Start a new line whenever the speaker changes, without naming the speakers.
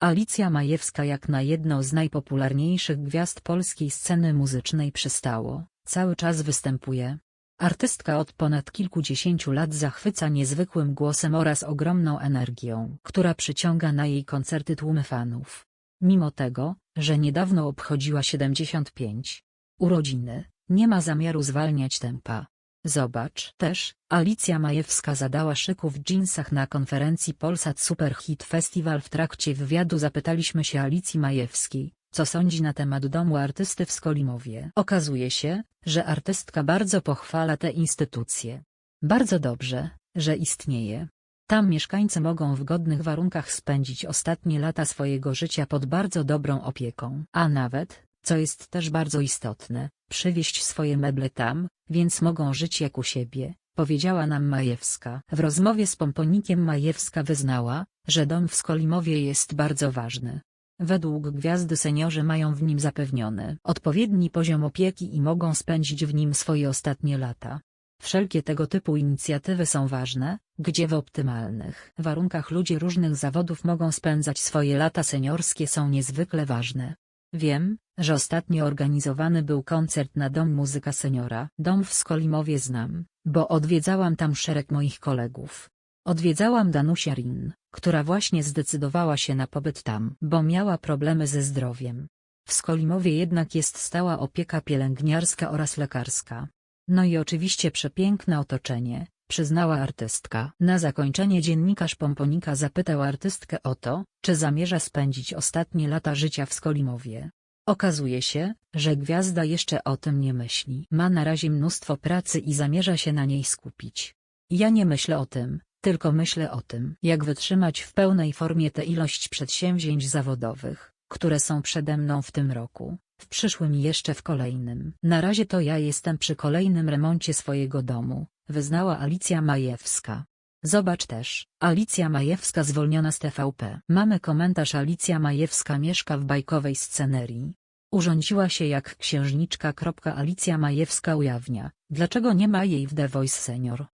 Alicja Majewska jak na jedną z najpopularniejszych gwiazd polskiej sceny muzycznej przystało, cały czas występuje. Artystka od ponad kilkudziesięciu lat zachwyca niezwykłym głosem oraz ogromną energią, która przyciąga na jej koncerty tłumy fanów. Mimo tego, że niedawno obchodziła 75 urodziny, nie ma zamiaru zwalniać tempa. Zobacz też, Alicja Majewska zadała szyku w dżinsach na konferencji Polsat Super Hit Festival w trakcie wywiadu zapytaliśmy się Alicji Majewskiej, co sądzi na temat domu artysty w Skolimowie. Okazuje się, że artystka bardzo pochwala tę instytucję. Bardzo dobrze, że istnieje. Tam mieszkańcy mogą w godnych warunkach spędzić ostatnie lata swojego życia pod bardzo dobrą opieką. A nawet, co jest też bardzo istotne, przywieźć swoje meble tam, więc mogą żyć jak u siebie, powiedziała nam Majewska. W rozmowie z Pomponikiem Majewska wyznała, że dom w Skolimowie jest bardzo ważny. Według gwiazdy seniorzy mają w nim zapewniony odpowiedni poziom opieki i mogą spędzić w nim swoje ostatnie lata. Wszelkie tego typu inicjatywy są ważne, gdzie w optymalnych warunkach ludzie różnych zawodów mogą spędzać swoje lata seniorskie są niezwykle ważne. Wiem, że ostatnio organizowany był koncert na Dom Muzyka Seniora. Dom w Skolimowie znam, bo odwiedzałam tam szereg moich kolegów. Odwiedzałam Danusia Rin, która właśnie zdecydowała się na pobyt tam, bo miała problemy ze zdrowiem. W Skolimowie jednak jest stała opieka pielęgniarska oraz lekarska. No i oczywiście przepiękne otoczenie, przyznała artystka. Na zakończenie dziennikarz Pomponika zapytał artystkę o to, czy zamierza spędzić ostatnie lata życia w Skolimowie. Okazuje się, że gwiazda jeszcze o tym nie myśli. Ma na razie mnóstwo pracy i zamierza się na niej skupić. Ja nie myślę o tym, tylko myślę o tym, jak wytrzymać w pełnej formie tę ilość przedsięwzięć zawodowych, które są przede mną w tym roku, w przyszłym i jeszcze w kolejnym. Na razie to ja jestem przy kolejnym remoncie swojego domu, wyznała Alicja Majewska. Zobacz też, Alicja Majewska zwolniona z TVP. Mamy komentarz Alicja Majewska mieszka w bajkowej scenerii. Urządziła się jak księżniczka. Alicja Majewska ujawnia, dlaczego nie ma jej w The Voice Senior.